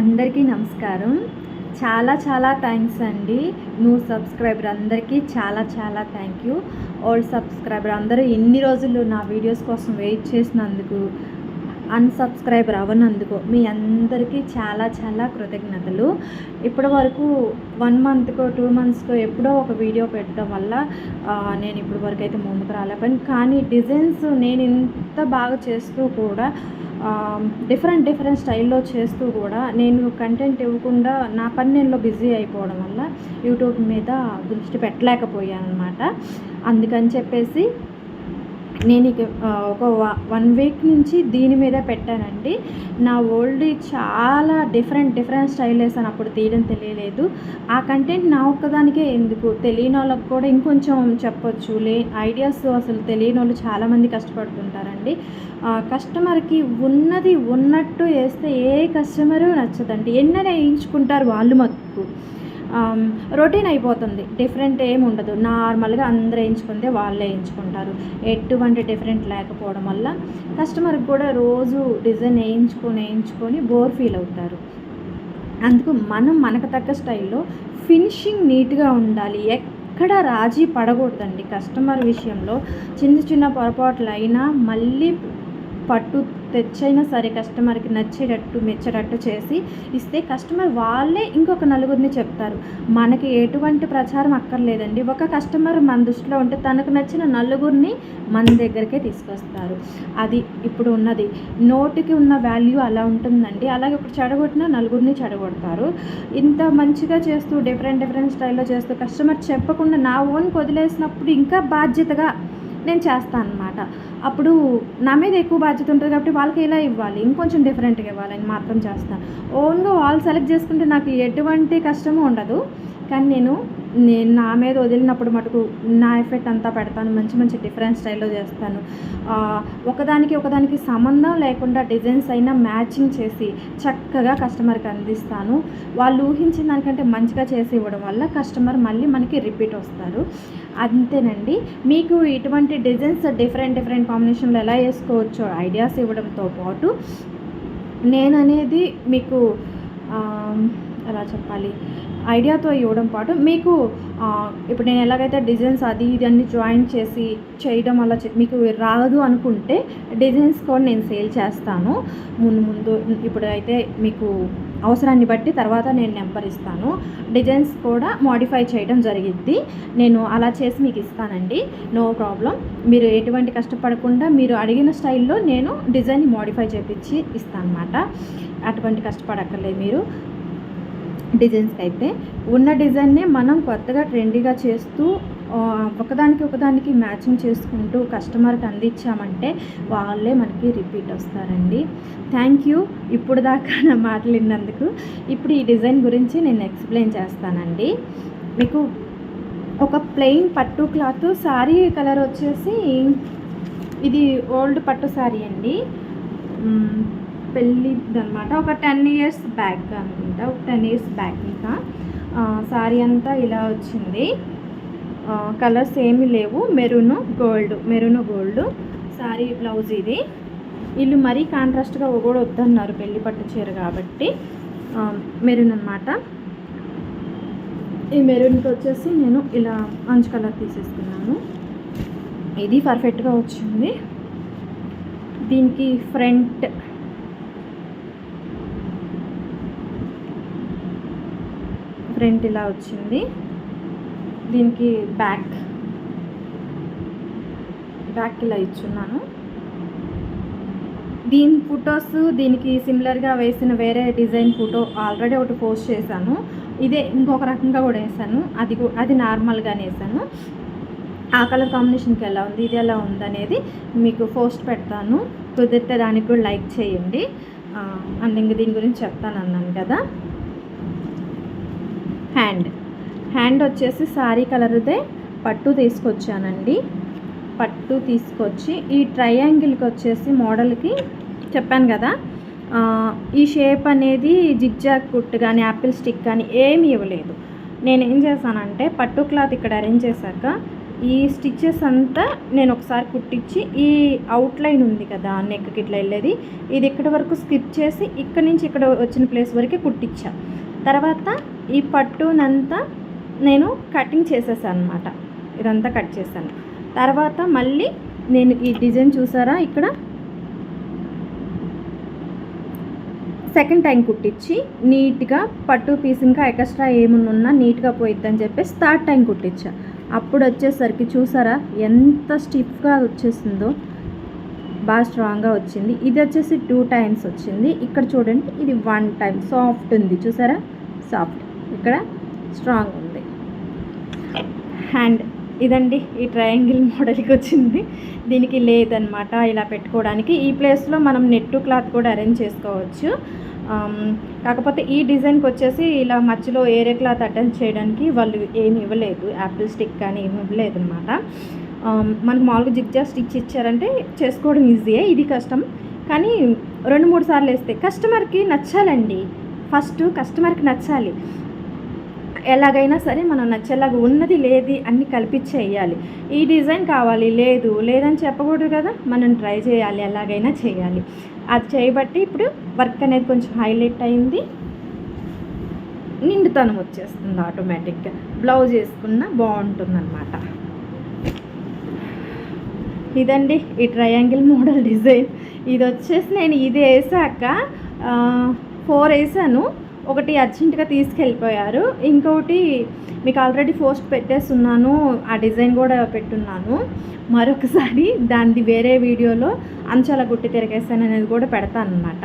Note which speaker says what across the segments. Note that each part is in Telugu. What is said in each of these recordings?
Speaker 1: అందరికీ నమస్కారం. చాలా చాలా థ్యాంక్స్ అండి. న్యూ సబ్స్క్రైబర్ అందరికీ చాలా చాలా థ్యాంక్ యూ. ఓల్డ్ సబ్స్క్రైబర్ అందరూ ఎన్ని రోజులు నా వీడియోస్ కోసం వెయిట్ చేసినందుకు అన్సబ్స్క్రైబర్ అవ్వనందుకు మీ అందరికీ చాలా చాలా కృతజ్ఞతలు. ఇప్పటి వరకు వన్ మంత్కో టూ మంత్స్కో ఎప్పుడో ఒక వీడియో పెట్టడం వల్ల నేను ఇప్పటి వరకు అయితే ముందుకు రాలేకపోయాను. కానీ డిజైన్స్ నేను ఇంత బాగా చేస్తూ కూడా డిఫరెంట్ డిఫరెంట్ స్టైల్లో చేస్తూ కూడా నేను కంటెంట్ ఇవ్వకుండా నా పని నేను బిజీ అయిపోవడం వల్ల యూట్యూబ్ మీద దృష్టి పెట్టలేకపోయాను అనమాట అందుకని చెప్పేసి నేను ఇక ఒక వన్ వీక్ నుంచి దీని మీద పెట్టానండి. నా ఓల్డ్ చాలా డిఫరెంట్ డిఫరెంట్ స్టైల్ వేసాను. అప్పుడు తీయడం తెలియలేదు. ఆ కంటెంట్ నా ఒక్కదానికే ఎందుకు? తెలియని వాళ్ళకి కూడా ఇంకొంచెం చెప్పొచ్చు. లే ఐడియాస్ అసలు తెలియని వాళ్ళు చాలామంది కష్టపడుతుంటారండి. కస్టమర్కి ఉన్నది ఉన్నట్టు వేస్తే ఏ కస్టమరు నచ్చదండి. ఎన్న వేయించుకుంటారు వాళ్ళు మాకు రొటీన్ అయిపోతుంది. డిఫరెంట్ ఏమి ఉండదు. నార్మల్గా అందరూ వేయించుకుంటే వాళ్ళే వేయించుకుంటారు. ఎటువంటి డిఫరెంట్ లేకపోవడం వల్ల కస్టమర్కి కూడా రోజు డిజైన్ వేయించుకొని వేయించుకొని బోర్ ఫీల్ అవుతారు. అందుకు మనం మనకు తగ్గ స్టైల్లో ఫినిషింగ్ నీట్గా ఉండాలి. ఎక్కడ రాజీ పడకూడదండి. కస్టమర్ విషయంలో చిన్న చిన్న పొరపాట్లు అయినా మళ్ళీ పట్టు తెచ్చైనా సరే కస్టమర్కి నచ్చేటట్టు మెచ్చేటట్టు చేసి ఇస్తే కస్టమర్ వాళ్ళే ఇంకొక నలుగురిని చెప్తారు. మనకి ఎటువంటి ప్రచారం అక్కర్లేదండి. ఒక కస్టమర్ మన దృష్టిలో ఉంటే తనకు నచ్చిన నలుగురిని మన దగ్గరికే తీసుకొస్తారు. అది ఇప్పుడు ఉన్నది. నోటికి ఉన్న వాల్యూ అలా ఉంటుందండి. అలాగే ఇప్పుడు చెడగొట్టిన నలుగురిని చెడగొడతారు. ఇంత మంచిగా చేస్తూ డిఫరెంట్ డిఫరెంట్ స్టైల్లో చేస్తూ కస్టమర్ చెప్పకుండా నా ఓన్కి వదిలేసినప్పుడు ఇంకా బాధ్యతగా నేను చేస్తాను అనమాట అప్పుడు నా మీద ఎక్కువ బాధ్యత ఉంటుంది కాబట్టి వాళ్ళకి ఇలా ఇవ్వాలి? ఇంకొంచెం డిఫరెంట్గా ఇవ్వాలని మాత్రం చేస్తాను ఓన్గా వాళ్ళు సెలెక్ట్ చేసుకుంటే నాకు ఎటువంటి కష్టము ఉండదు. కానీ నేను నేను నా మీద వదిలినప్పుడు మటుకు నా ఎఫెక్ట్ అంతా పెడతాను. మంచి మంచి డిఫరెంట్ స్టైల్లో చేస్తాను. ఒకదానికి ఒకదానికి సంబంధం లేకుండా డిజైన్స్ అయినా మ్యాచింగ్ చేసి చక్కగా కస్టమర్కి అందిస్తాను. వాళ్ళు ఊహించిన దానికంటే మంచిగా చేసి ఇవ్వడం వల్ల కస్టమర్ మళ్ళీ మనకి రిపీట్ వస్తారు. అంతేనండి. మీకు ఇటువంటి డిజైన్స్ డిఫరెంట్ డిఫరెంట్ కాంబినేషన్లో ఎలా వేసుకోవచ్చో ఐడియాస్ ఇవ్వడంతో పాటు నేననేది మీకు ఎలా చెప్పాలి ఐడియాతో ఇవ్వడం పాటు మీకు ఇప్పుడు నేను ఎలాగైతే డిజైన్స్ అది ఇది అన్ని జాయిన్ చేసి చేయడం అలా మీకు రాదు అనుకుంటే డిజైన్స్ కూడా నేను సేల్ చేస్తాను. ముందు ముందు ఇప్పుడు అయితే మీకు అవసరాన్ని బట్టి తర్వాత నేను నెంబర్ ఇస్తాను. డిజైన్స్ కూడా మోడిఫై చేయడం జరిగిద్ది. నేను అలా చేసి మీకు ఇస్తానండి. నో ప్రాబ్లం మీరు ఎటువంటి కష్టపడకుండా మీరు అడిగిన స్టైల్లో నేను డిజైన్ మోడిఫై చేపించి ఇస్తాను అనమాట అటువంటి కష్టపడక్కర్లేదు మీరు. డిజైన్స్కి అయితే ఉన్న డిజైన్నే మనం కొత్తగా ట్రెండీగా చేస్తూ ఒకదానికి ఒకదానికి మ్యాచింగ్ చేసుకుంటూ కస్టమర్కి అందించామంటే వాళ్ళే మనకి రిపీట్ వస్తారండి. థ్యాంక్ యూ ఇప్పుడు దాకా నా మాటలు విన్నందుకు. ఇప్పుడు ఈ డిజైన్ గురించి నేను ఎక్స్ప్లెయిన్ చేస్తానండి. మీకు ఒక ప్లెయిన్ పట్టు క్లాత్ శారీ కలర్ వచ్చేసి ఇది ఓల్డ్ పట్టు శారీ అండి. పెళ్ళిదనమాట అనమాట ఒక టెన్ ఇయర్స్ బ్యాక్ అనుకుంటా ఒక టెన్ ఇయర్స్ బ్యాక్ ఇంకా. శారీ అంతా ఇలా వచ్చింది. కలర్స్ ఏమీ లేవు. Maroon gold maroon gold sari blouse ఇది. వీళ్ళు మరీ కాంట్రాస్ట్గా కూడా వద్దన్నారు పెళ్ళి పట్టు చీర కాబట్టి. మెరూన్ అనమాట ఈ మెరూన్కి వచ్చేసి నేను ఇలా మంచి కలర్ తీసేస్తున్నాను. ఇది పర్ఫెక్ట్గా వచ్చింది. దీనికి ఫ్రంట్ ఫ్రంట్ ఇలా వచ్చింది. దీనికి బ్యాక్ బ్యాక్ ఇలా ఇచ్చున్నాను. దీని ఫొటోస్ దీనికి సిమిలర్గా వేసిన వేరే డిజైన్ ఫోటో ఆల్రెడీ ఒకటి పోస్ట్ చేశాను. ఇదే ఇంకొక రకంగా కూడా వేసాను అది అది నార్మల్గానే వేసాను ఆ కలర్ కాంబినేషన్కి ఎలా ఉంది ఇది ఎలా ఉంది అనేది మీకు పోస్ట్ పెడతాను. కుదిరితే దానికి కూడా లైక్ చేయండి. అండ్ ఇంక దీని గురించి చెప్తాను అన్నాను కదా. హ్యాండ్ హ్యాండ్ వచ్చేసి శారీ కలర్దే పట్టు తీసుకొచ్చానండి. పట్టు తీసుకొచ్చి ఈ ట్రయాంగిల్కి వచ్చేసి మోడల్కి చెప్పాను కదా ఈ షేప్ అనేది జిగ్జాగ్ కుట్ కానీ యాపిల్ స్టిక్ కానీ ఏమీ ఇవ్వలేదు. నేను ఏం చేశానంటే పట్టు క్లాత్ ఇక్కడ అరేంజ్ చేశాక ఈ స్టిచ్చెస్ అంతా నేను ఒకసారి కుట్టించి ఈ అవుట్లైన్ ఉంది కదా నెక్కి ఇట్లా వెళ్ళేది ఇది ఇక్కడ వరకు స్కిప్ చేసి ఇక్కడ నుంచి ఇక్కడ వచ్చిన ప్లేస్ వరకే కుట్టించా. తర్వాత ఈ పట్టునంతా నేను కటింగ్ చేసేసాను అనమాట ఇదంతా కట్ చేశాను. తర్వాత మళ్ళీ నేను ఈ డిజైన్ చూసారా ఇక్కడ? సెకండ్ టైం కుట్టించి నీట్గా పట్టు పీస్ ఇంకా ఎక్స్ట్రా ఏమున్నా ఉన్నా నీట్గా పోయిద్దని చెప్పేసి థర్డ్ టైం కుట్టించా అప్పుడు వచ్చేసరికి చూసారా ఎంత స్టిఫ్గా వచ్చేసిందో. బాగా స్ట్రాంగ్గా వచ్చింది. ఇది వచ్చేసి టూ టైమ్స్ వచ్చింది. ఇక్కడ చూడండి ఇది వన్ టైం సాఫ్ట్ ఉంది. చూసారా? సాఫ్ట్ ఇక్కడ స్ట్రాంగ్ హ్యాండ్ ఇదండి ఈ ట్రయాంగిల్ మోడల్కి వచ్చింది. దీనికి లేదనమాట ఇలా పెట్టుకోవడానికి. ఈ ప్లేస్లో మనం నెట్టు క్లాత్ కూడా అరేంజ్ చేసుకోవచ్చు. కాకపోతే ఈ డిజైన్కి వచ్చేసి ఇలా మధ్యలో ఏరే క్లాత్ అటెండ్ చేయడానికి వాళ్ళు ఏమి ఇవ్వలేదు. యాపిల్ స్టిక్ కానీ ఏమి ఇవ్వలేదు అనమాట మనకు మామూలుగా జిగ్జా స్టిచ్ ఇచ్చారంటే చేసుకోవడం ఈజీయే ఇది కష్టం. కానీ రెండు మూడు సార్లు వేస్తే కస్టమర్కి నచ్చాలండి. ఫస్ట్ కస్టమర్కి నచ్చాలి. ఎలాగైనా సరే మనం నచ్చేలాగా ఉన్నది లేది అన్ని కల్పించేయాలి. ఈ డిజైన్ కావాలి లేదు లేదని చెప్పకూడదు కదా. మనం ట్రై చేయాలి ఎలాగైనా చేయాలి. అది చేయబట్టి ఇప్పుడు వర్క్ అనేది కొంచెం హైలైట్ అయింది. నిండుతనం వచ్చేస్తుంది ఆటోమేటిక్గా. బ్లౌజ్ వేసుకున్న బాగుంటుంది అనమాట ఇదండి ఈ ట్రయాంగిల్ మోడల్ డిజైన్. ఇది వచ్చేసి నేను ఇది వేసాక ఫోర్ వేసాను. ఒకటి అర్జెంటుగా తీసుకెళ్ళిపోయారు. ఇంకొకటి మీకు ఆల్రెడీ పోస్ట్ పెట్టేస్తున్నాను. ఆ డిజైన్ కూడా పెట్టున్నాను. మరొకసారి దానిది వేరే వీడియోలో అంచాల గుట్టి తిరగేసాను అనేది కూడా పెడతాను అనమాట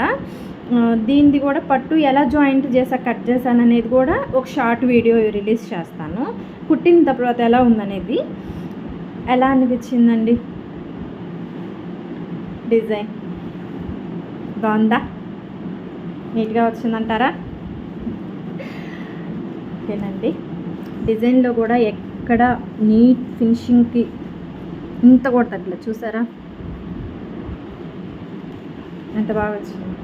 Speaker 1: దీనిది కూడా పట్టు ఎలా జాయింట్ చేసా కట్ చేశాను అనేది కూడా ఒక షార్ట్ వీడియో రిలీజ్ చేస్తాను. కుట్టిన తర్వాత ఎలా ఉందనేది. ఎలా అనిపించిందండి? డిజైన్ బాగుందా? నీట్గా వచ్చిందంటారా? ఓకేనండి. డిజైన్లో కూడా ఎక్కడ నీట్ ఫినిషింగ్కి ఇంత కూడా తగ్గలేదు. చూసారా? ఎంత బాగా వచ్చింది.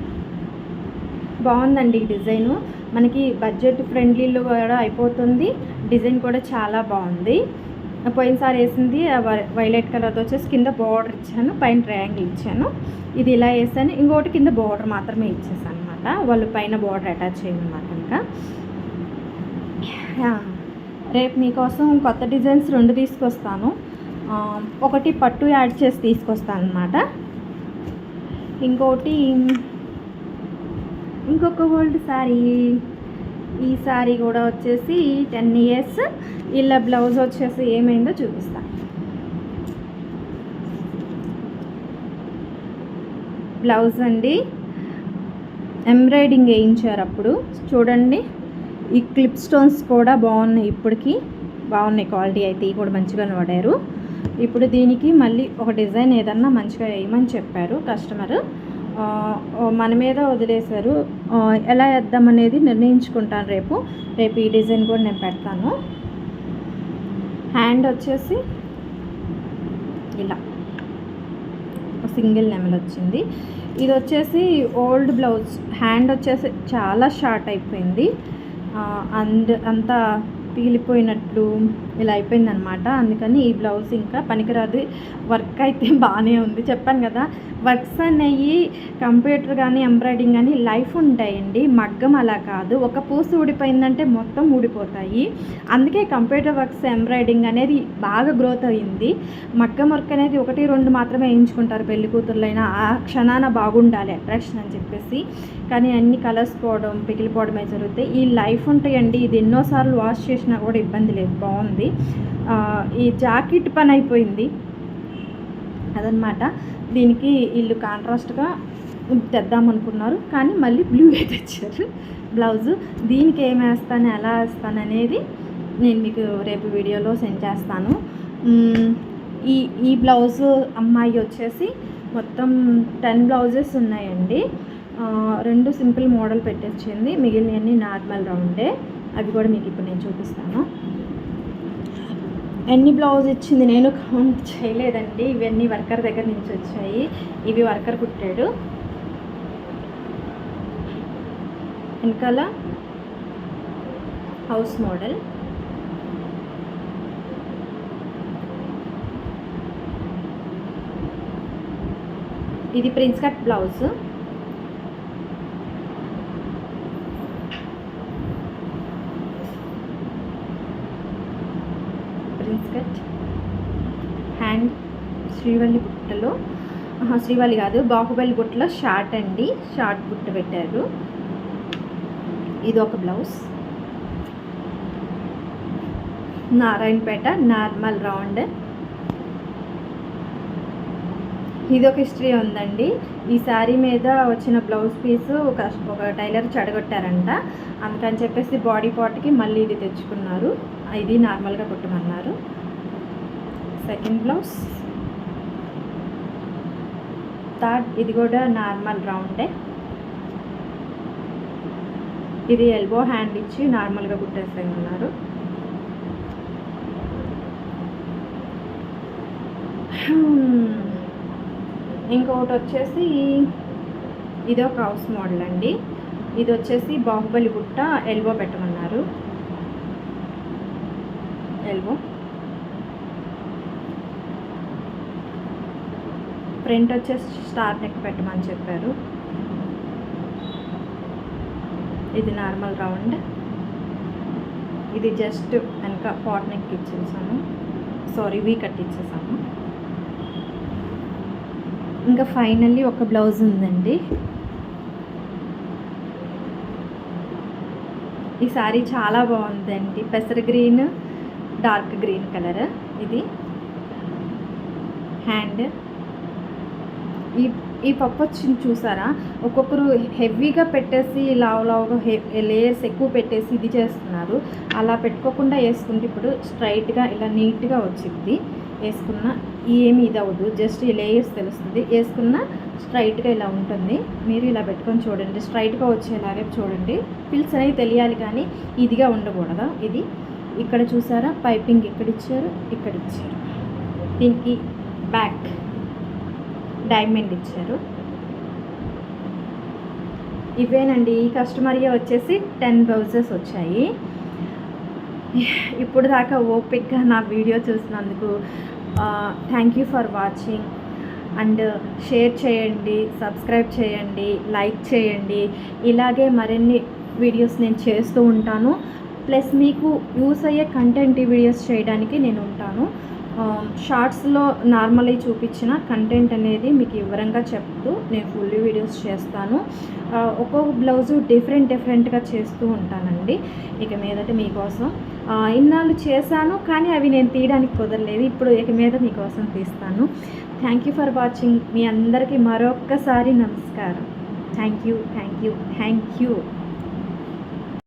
Speaker 1: బాగుందండి ఈ డిజైను. మనకి బడ్జెట్ ఫ్రెండ్లీలో కూడా అయిపోతుంది. డిజైన్ కూడా చాలా బాగుంది. పోయినసారి వేసింది ఆ వై- వైలెట్ కలర్తో వచ్చేసి కింద బార్డర్ ఇచ్చాను పైన ట్రయాంగిల్ ఇచ్చాను. ఇది ఇలా వేసాను. ఇంకోటి కింద బార్డర్ మాత్రమే ఇచ్చేసాను అనమాట వాళ్ళు పైన బార్డర్ అటాచ్ చేయమన్నమాట ఇంకా. రేపు మీకోసం కొత్త డిజైన్స్ రెండు తీసుకొస్తాను. ఒకటి పట్టు యాడ్ చేసి తీసుకొస్తాను అనమాట ఇంకోటి ఇంకొక ఓల్డ్ శారీ ఈ శారీ కూడా వచ్చేసి టెన్ ఇయర్స్ ఇలా బ్లౌజ్ వచ్చేసి ఏమైందో చూపిస్తాను బ్లౌజ్ అండి. ఎంబ్రాయిడింగ్ వేయించారు అప్పుడు. చూడండి. ఈ క్లిప్ స్టోన్స్ కూడా బాగున్నాయి ఇప్పటికి. బాగున్నాయి క్వాలిటీ అయితే ఇవి కూడా మంచిగానే వాడారు. ఇప్పుడు దీనికి మళ్ళీ ఒక డిజైన్ ఏదన్నా మంచిగా వేయమని చెప్పారు కస్టమర్. మన మీద వదిలేశారు. ఎలా వేద్దాం అనేది నిర్ణయించుకుంటాను రేపు. రేపు ఈ డిజైన్ కూడా నేను పెడతాను. హ్యాండ్ వచ్చేసి ఇలా. సింగిల్ నెమల్ వచ్చింది. ఇది వచ్చేసి ఓల్డ్ బ్లౌజ్. హ్యాండ్ వచ్చేసి చాలా షార్ట్ అయిపోయింది. అండ్ అంతా పీలిపోయినట్లు ఇలా అయిపోయిందనమాట అందుకని ఈ బ్లౌజ్ ఇంకా పనికిరాదు. వర్క్ అయితే బాగానే ఉంది. చెప్పాను కదా వర్క్స్ అనేవి కంప్యూటర్ కానీ ఎంబ్రాయిడింగ్ కానీ లైఫ్ ఉంటాయండి. మగ్గం అలా కాదు. ఒక పూస ఊడిపోయిందంటే మొత్తం ఊడిపోతాయి. అందుకే కంప్యూటర్ వర్క్స్ ఎంబ్రాయిడింగ్ అనేది బాగా గ్రోత్ అయ్యింది మగ్గం వర్క్ అనేది ఒకటి రెండు మాత్రమే వేయించుకుంటారు పెళ్ళి కూతుర్లైనా. ఆ క్షణాన బాగుండాలి అట్రాక్షన్ అని చెప్పేసి. కానీ అన్ని కలర్స్ పోవడం పిగిలిపోవడమే జరుగుతాయి. ఈ లైఫ్ ఉంటాయండి. ఇది ఎన్నోసార్లు వాష్ చేసి చేసినా కూడా ఇబ్బంది లేదు. బాగుంది. ఈ జాకెట్ పని అయిపోయింది. అదనమాట దీనికి వీళ్ళు కాంట్రాస్ట్గా తెద్దాం అనుకున్నారు. కానీ మళ్ళీ బ్లూ తెచ్చారు. బ్లౌజు. దీనికి ఏం వేస్తాను ఎలా వేస్తాను అనేది నేను మీకు రేపు వీడియోలో సెండ్ చేస్తాను. ఈ ఈ బ్లౌజు అమ్మాయి వచ్చేసి మొత్తం టెన్ బ్లౌజెస్ ఉన్నాయండి. రెండు సింపుల్ మోడల్ పెట్టొచ్చింది మిగిలినవన్నీ నార్మల్ రౌండే. అవి కూడా మీకు ఇప్పుడు నేను చూపిస్తాను. ఎన్ని బ్లౌజ్ ఇచ్చింది నేను కౌంట్ చేయలేదండి. ఇవన్నీ వర్కర్ దగ్గర నుంచి వచ్చాయి. ఇవి వర్కర్ కుట్టాడు. వెనకాల హౌస్ మోడల్. ఇది ప్రిన్స్ కట్ బ్లౌజ్. శ్రీవల్లి బుట్టలో శ్రీవల్లి కాదు బాహుబలి బుట్టలో షార్ట్ అండి. షార్ట్ బుట్ట పెట్టారు. ఇది ఒక బ్లౌజ్. Narayanpet normal round. ఇది ఒక హిస్టరీ ఉందండి. ఈ శారీ మీద వచ్చిన బ్లౌజ్ పీస్ ఒక ఒక టైలర్ చెడగొట్టారంట. అందుకని చెప్పేసి బాడీ పార్ట్కి మళ్ళీ ఇది తెచ్చుకున్నారు. ఇది నార్మల్గా కుట్టమన్నారు. Second blouse. థర్డ్ ఇది కూడా నార్మల్ రౌండే ఇది ఎల్బో హ్యాండ్ ఇచ్చి నార్మల్గా కుట్టేసేయమన్నారు. Hmm. ఇంకొకటి వచ్చేసి ఇది ఒక హౌస్ మోడల్ అండి. ఇది వచ్చేసి బాహుబలి గుట్ట ఎల్బో పెట్టమన్నారు. ఎల్బో ప్రింట్ వచ్చేసి స్టార్ నెక్ పెట్టమని చెప్పారు. ఇది నార్మల్ రౌండ్. ఇది జస్ట్ వెనక పాట్ నెక్ ఇచ్చేసాము. సారీ వీ కట్ ఇచ్చేసాము. ఇంకా ఫైనల్లీ ఒక బ్లౌజ్ ఉందండి. ఈ సారీ చాలా బాగుందండి. పెసర గ్రీన్ డార్క్ గ్రీన్ కలర్ ఇది. హ్యాండ్ ఈ ఈ పప్పు వచ్చింది చూసారా? ఒక్కొక్కరు హెవీగా పెట్టేసి లావు లావుగా హె లేయర్స్ ఎక్కువ పెట్టేసి ఇది చేస్తున్నారు. అలా పెట్టుకోకుండా వేసుకుంటే ఇప్పుడు స్ట్రైట్గా ఇలా నీట్గా వచ్చింది వేసుకున్న ఏమి ఇది అవ్వదు. జస్ట్ ఈ లేయర్స్ తెలుస్తుంది. వేసుకున్న స్ట్రైట్గా ఇలా ఉంటుంది. మీరు ఇలా పెట్టుకొని చూడండి. స్ట్రైట్గా వచ్చేలాగే చూడండి. పిల్స్ అనేవి తెలియాలి కానీ ఇదిగా ఉండకూడదు? ఇది ఇక్కడ చూసారా? పైపింగ్ ఇక్కడ ఇచ్చారు ఇక్కడ ఇచ్చారు దీనికి బ్యాక్. డైమండ్ ఇచ్చారు. ఇవేనండి ఈ కస్టమర్గా వచ్చేసి టెన్ బ్లౌజెస్ వచ్చాయి. ఇప్పుడు దాకా ఓపిక్గా నా వీడియో చూసినందుకు thank you for watching and share చేయండి సబ్స్క్రైబ్ చేయండి లైక్ చేయండి. ఇలాగే మరిన్ని వీడియోస్ నేను చేస్తూ ఉంటాను. ప్లస్ మీకు యూస్ అయ్యే కంటెంట్ వీడియోస్ చేయడానికి నేను ఉంటాను. షార్ట్స్లో నార్మల్గా చూపించిన కంటెంట్ అనేది మీకు వివరంగా చెప్తూ నేను ఫుల్ వీడియోస్ చేస్తాను. ఒక్కొక్క బ్లౌజు డిఫరెంట్ డిఫరెంట్గా చేస్తూ ఉంటానండి. ఇక మీదట మీకోసం ఇన్నాళ్ళు చేశాను కానీ అవి నేను తీయడానికి కుదరలేదు. ఇప్పుడు ఇక మీద మీకోసం తీస్తాను. థ్యాంక్ యూ ఫర్ వాచింగ్ మీ అందరికీ మరొక్కసారి నమస్కారం. Thank you thank you thank you